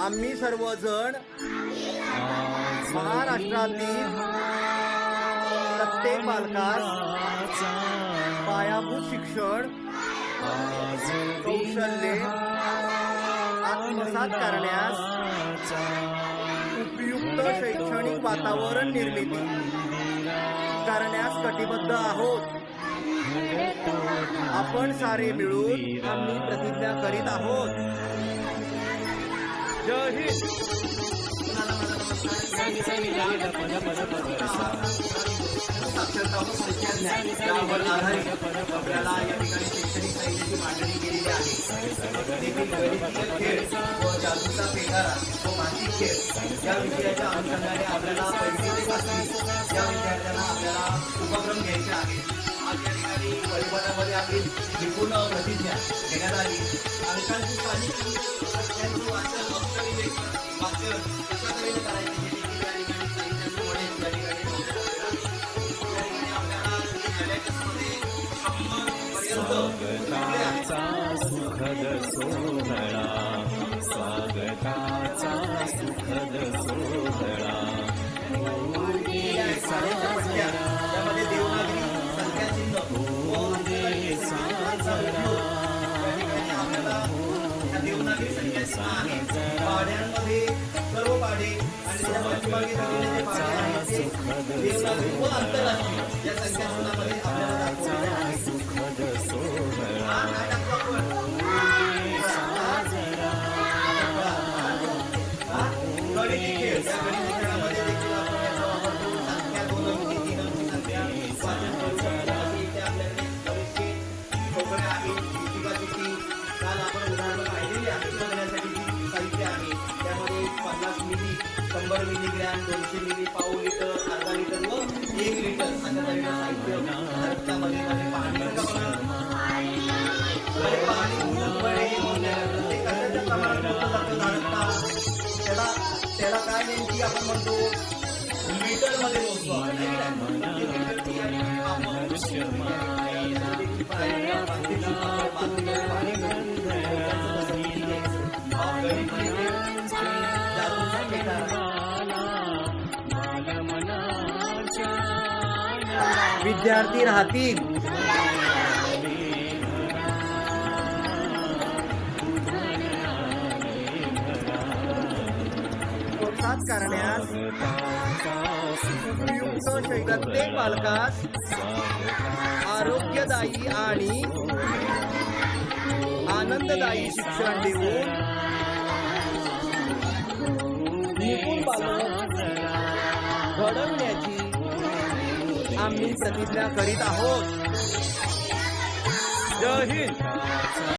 आम्ही सर्वजण महाराष्ट्रातील प्रत्येक बालकास पायाभूत शिक्षण कौशल्ये आत्मसात करण्यास उपयुक्त शैक्षणिक वातावरण निर्मिती करण्यास कटिबद्ध आहोत. आपण सारे मिळून आम्ही प्रतिज्ञा करीत आहोत. आपल्याला या ठिकाणी शैक्षणिक साहित्याची मांडणी केलेली आहे व जादूचा पेटारा व खेळ या विषयाच्या अनुषंगाने आपल्याला पैसे या विद्यार्थ्यांना आपल्याला उपक्रम घ्यायचे आहेत. आज या आपली निपुण प्रतिज्ञा घेण्यात आली अंकांची वाचन वाचन कशा तऱ्हेने करायचे स्वागताचा सुखद सोहळा स्वागताचा सुखद सोहळा. पाड्यांमध्ये सर्व पाडे आणि आंतरराष्ट्रीय या आपल्याला दाखवलेले आहे पन्नास मिली शंभर मिलीग्रॅम दोनशे मिली पाऊ लिटर अर्धा लिटर व एक लिटर. अशा साहित्य. त्यामध्ये पाणी पाणी ते त्याला त्याला काय नेमकी आपण म्हणतो? लिटरमध्ये मध्ये मोजतो विद्यार्थी राहतील. प्रोत्साहित करण्यास प्रत्येक बालकास आरोग्यदायी आणि आनंददायी शिक्षण देऊन निपुण बालक घडवण्याची आम्ही प्रतिज्ञा करीत आहोत. जय हिंद.